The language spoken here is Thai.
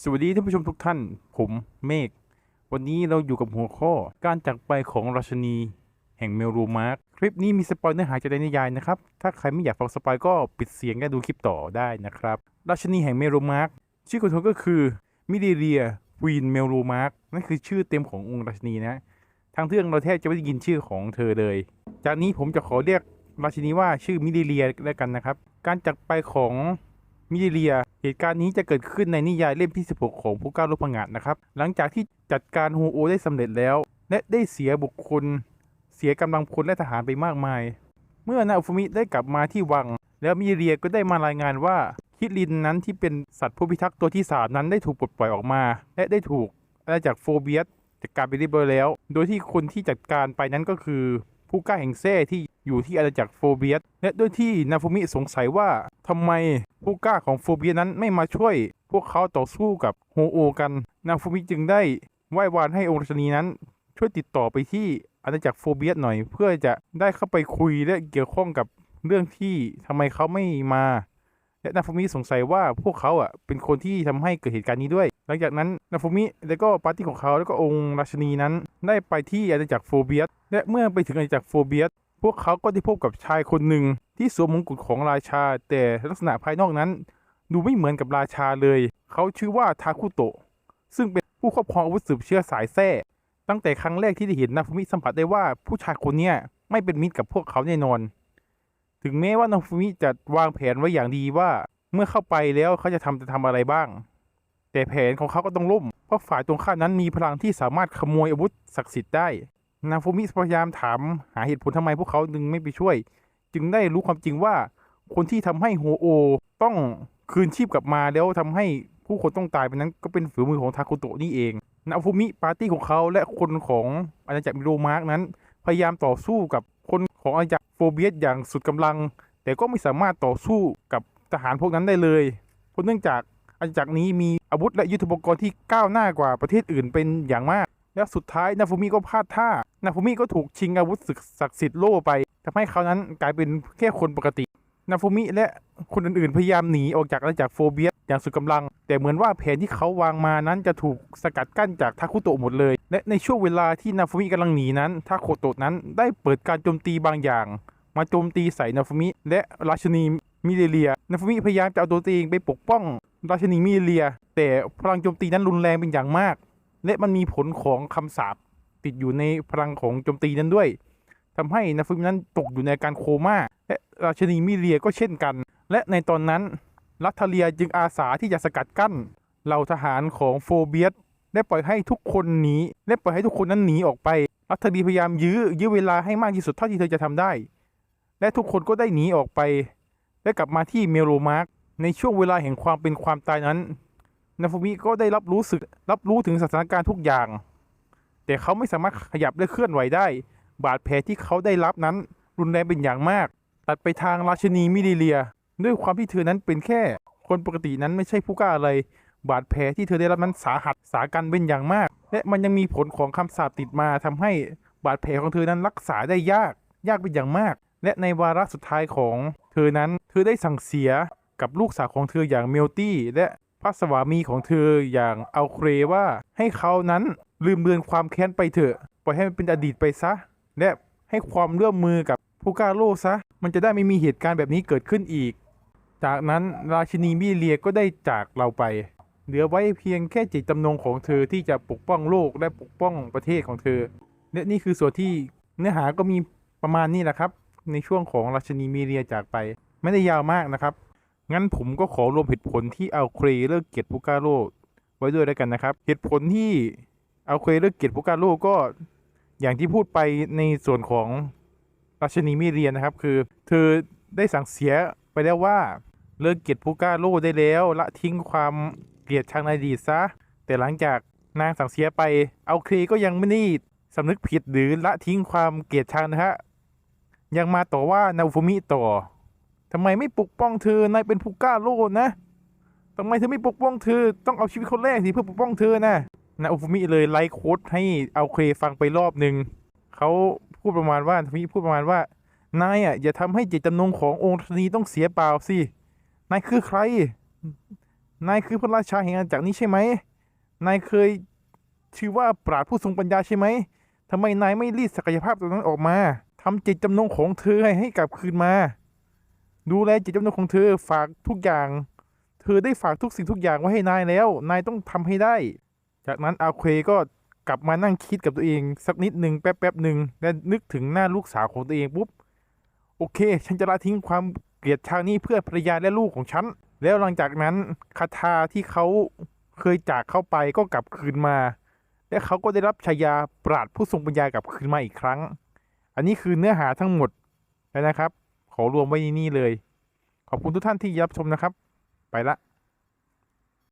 สวัสดีท่านผู้ชมทุกท่าน ผมเมฆ วันนี้เราอยู่กับหัวข้อ การจากไปของราชนี แห่งเมลรูมาร์คคลิปนี้มีสปอยเนื้อหาจากในนิยายนะครับ ถ้าใครไม่อยากฟังสปอยก็ปิดเสียงและดูคลิปต่อได้นะครับ ราชนีแห่งเมลรูมาร์คชื่อของเธอก็คือมิเดเรียวีนเมลรูมาร์คนั่นคือชื่อเต็มขององค์ราชนีนะ ทางเรื่องเราแทบจะไม่ได้ยินชื่อของเธอเลย จากนี้ผมจะขอเรียกราชินีว่าชื่อมิเดเรียแล้วกันนะครับ การจากไปของ มิเดเรีย เหตุการณ์นี้จะเกิดขึ้นในนิยายเล่มที่ 16 ของผู้ก้าวลบพังงาดนะครับ หลังจากที่จัดการฮูโอได้สำเร็จแล้ว และได้เสียบุคคล เสียกำลังพลและทหารไปมากมาย เมื่อนาอุฟมิได้กลับมาที่วัง แล้วมิเดเรียก็ได้มารายงานว่าคิรินนั้นที่เป็นสัตว์ผู้พิทักษ์ตัวที่สามนั้นได้ถูกปลดปล่อยออกมา และได้ถูกอาณาจักรโฟเบียสจัดการไปเรียบร้อยแล้ว โดยที่คนที่จัดการไปนั้นก็คือ ผู้กล้าแห่งแท้ที่อยู่ที่อาณาจักรโฟเบียสและด้วยที่นาฟูมิสงสัยว่าทำไมผู้กล้าของโฟเบียสนั้นไม่มาช่วย พวกเขาต่อสู้กับโฮโอกัน นาฟูมิจึงได้ไหว้วานให้องค์ราชนีนั้น ช่วยติดต่อไปที่อาณาจักรโฟเบียสหน่อย เพื่อจะได้เข้าไปคุยและเกี่ยวข้องกับเรื่องที่ทำไมเขาไม่มา และนาฟูมิสงสัยว่าพวกเขาอะเป็นคนที่ทำให้เกิดเหตุการณ์นี้ด้วย หลังจากนั้นนาฟูมิและก็ปาร์ตี้ของเขาแล้วก็องค์ราชนีนั้น ได้ไปที่อาณาจักรโฟเบียสและเมื่อไปถึงอาณาจักรโฟเบียสพวกเขาก็ได้พบกับชายคนหนึ่งที่สวมมงกุฎของราชา แต่ลักษณะภายนอกนั้น ดูไม่เหมือนกับราชาเลย เขาชื่อว่าทาคุโตะซึ่งเป็นผู้ครอบครองอาวุธสืบเชื้อสายแท้ตั้งแต่ครั้งแรกที่ได้เห็นนาฟูมิสัมผัสได้ว่าผู้ชายคนนี้ไม่เป็นมิตรกับพวกเขาแน่นอน ถึงแม้ว่านาฟูมิจะวางแผนไว้อย่างดีว่า เมื่อเข้าไปแล้วเขาจะทำจะทำอะไรบ้าง แต่แผนของเขาก็ต้องล่ม เพราะฝ่ายตรงข้ามนั้นมีพลังที่สามารถขโมยอาวุธศักดิ์สิทธิ์ได้ นาฟูมิพยายามถามหาเหตุผลทำไมพวกเขาจึงไม่ไปช่วย จึงได้รู้ความจริงว่า คนที่ทำให้โฮโอ ต้องคืนชีพกลับมาแล้วทำให้ผู้คนต้องตายไปนั้นก็เป็นฝีมือของทาคุโตะนี่เองนาฟูมิปาร์ตี้ของเขาและคนของอาณาจักรมิโรมาร์กนั้น พยายามต่อสู้กับคนของอาณาจักรโฟเบียสอย่างสุดกำลัง แต่ก็ไม่สามารถต่อสู้กับทหารพวกนั้นได้เลยเพราะเนื่องจาก อาณาจักนี้มีอาวุธและยุทโธปกรณ์ที่ก้าวหน้ากว่าประเทศอื่นเป็นอย่างมาก และสุดท้ายนาฟูมิก็พลาดท่า นาฟูมิก็ถูกชิงอาวุธศึกศักดิ์สิทธิ์โล่ไปทำให้เขานั้นกลายเป็นแค่คนปกติ นาฟูมิและคนอื่นๆ พยายามหนีออกจากอาณาจักรโฟเบียสอย่างสุดกำลัง แต่เหมือนว่าแผนที่เขาวางมานั้นจะถูกสกัดกั้นจากทาคุโตะหมดเลย และในช่วงเวลาที่นาฟูมิกำลังหนีนั้นทาคุโตะนั้นได้เปิดการโจมตีบางอย่าง มาโจมตีใส่นาฟูมิและราชนีมิเดเลีย นาฟูมิพยายามจะเอาตัวเองไปปกป้อง ราชินีมิเดเลีย แต่พลังโจมตีนั้นรุนแรงเป็นอย่างมาก และมันมีผลของคำสาปติดอยู่ในพลังของโจมตีนั้นด้วยทำให้นาฟูมินั้นตกอยู่ในอาการโคม่าและราชินีมิเลียก็เช่นกัน และในตอนนั้นรัฐเลียจึงอาสาที่จะสกัดกั้นเหล่าทหารของโฟเบียสและปล่อยให้ทุกคนหนีและปล่อยให้ทุกคนนั้นหนีออกไป รัฐเลียพยายามยื้อยื้อเวลาให้มากที่สุดเท่าที่เธอจะทำได้ และทุกคนก็ได้หนีออกไป และกลับมาที่เมโรมาร์กในช่วงเวลาแห่งความเป็นความตายนั้น นาฟูมิก็ได้รับรู้สึกรับรู้ถึงสถานการณ์ทุกอย่าง แต่เขาไม่สามารถขยับและเคลื่อนไหวได้ บาดแผลที่เขาได้รับนั้น รุนแรงเป็นอย่างมาก ตัดไปทางราชนีมิเดเลีย ด้วยความที่เธอนั้นเป็นแค่ คนปกตินั้นไม่ใช่ผู้กล้าอะไร บาดแผลที่เธอได้รับนั้นสาหัสสากันเป็นอย่างมาก และมันยังมีผลของคำสาปติดมาทำให้บาดแผลของเธอนั้นรักษาได้ยากยากเป็นอย่างมาก และในวาระสุดท้ายของ เธอนั้นเธอได้สั่งเสียกับลูกสาวของเธออย่างเมลตี้และพระสวามีของเธออย่างอัลเครว่าให้เขานั้นลืมเลือนความแค้นไปเถอะปล่อยให้มันเป็นอดีตไปซะ และให้ความร่วมมือกับผู้กล้าโลกซะ มันจะได้ไม่มีเหตุการณ์แบบนี้เกิดขึ้นอีก จากนั้นราชินีมิเลียก็ได้จากเราไป เหลือไว้เพียงแค่จิตจำนงของเธอที่จะปกป้องโลกและปกป้องประเทศของเธอ และนี่คือส่วนที่เนื้อหาก็มีประมาณนี้แหละครับ ในช่วงของราชนีมิเลียจากไป ไม่ได้ยาวมากนะครับ งั้นผมก็ขอรวมเหตุผลที่เอาเครเลิกเกียรติผู้กาโลไว้ด้วยแล้วกันนะครับ เหตุผลที่เอาเครเลิกเกียรติผู้กาโลก็อย่างที่พูดไปในส่วนของราชนีมิเรียนะครับ คือ เธอได้สั่งเสียไปแล้วว่าเลิกเกียดผู้กาโลได้แล้วละทิ้งความเกลียดชังในอดีตซะแต่หลังจากนางสั่งเสียไป เอาเครก็ยังไม่ได้สำนึกผิดหรือละทิ้งความเกลียดชังนะฮะ ยังมาต่อว่านาฟูมิต่อทำไมไม่ปกป้องเธอนายเป็นผู้กล้าโลกนะทำไมเธอไม่ปกป้องเธอ ต้องเอาชีวิตคนแรกสิเพื่อปกป้องเธอนะนาฟูมิเลยไลฟ์โค้ดให้เอาเคฟังไปรอบหนึ่งเขาพูดประมาณว่าทมิพูดประมาณว่านายอะอย่าทำให้เจตจำนงขององค์ธนีต้องเสียเปล่าสินายคือใคร นายคือพระราชาแห่งอาณาจักรนี้ใช่ไหมนายเคยชื่อว่าปราดผู้ทรงปัญญาใช่ไหมทำไมนายไม่รีดศักยภาพตรงนั้นออกมา ทำจิตจำนงของเธอให้ให้กลับคืนมา ดูแลจิตจำนงของเธอฝากทุกอย่าง เธอได้ฝากทุกสิ่งทุกอย่างไว้ให้นายแล้ว นายต้องทำให้ได้ จากนั้นอาเควก็กลับมานั่งคิดกับตัวเอง สักนิดหนึ่งแป๊บแป๊บหนึ่งและนึกถึงหน้าลูกสาวของตัวเองปุ๊บโอเค ฉันจะละทิ้งความเกลียดชังนี้เพื่อภรรยาและลูกของฉัน แล้วหลังจากนั้นคาถาที่เขาเคยจากเข้าไปก็กลับคืนมา และเขาก็ได้รับฉายาปราดผู้ทรงปัญญากลับคืนมาอีกครั้ง อันนี้คือเนื้อหาทั้งหมดแล้วนะครับ ขอรวมไว้ในนี่เลย ขอบคุณทุกท่านที่รับชมนะครับ ไปละ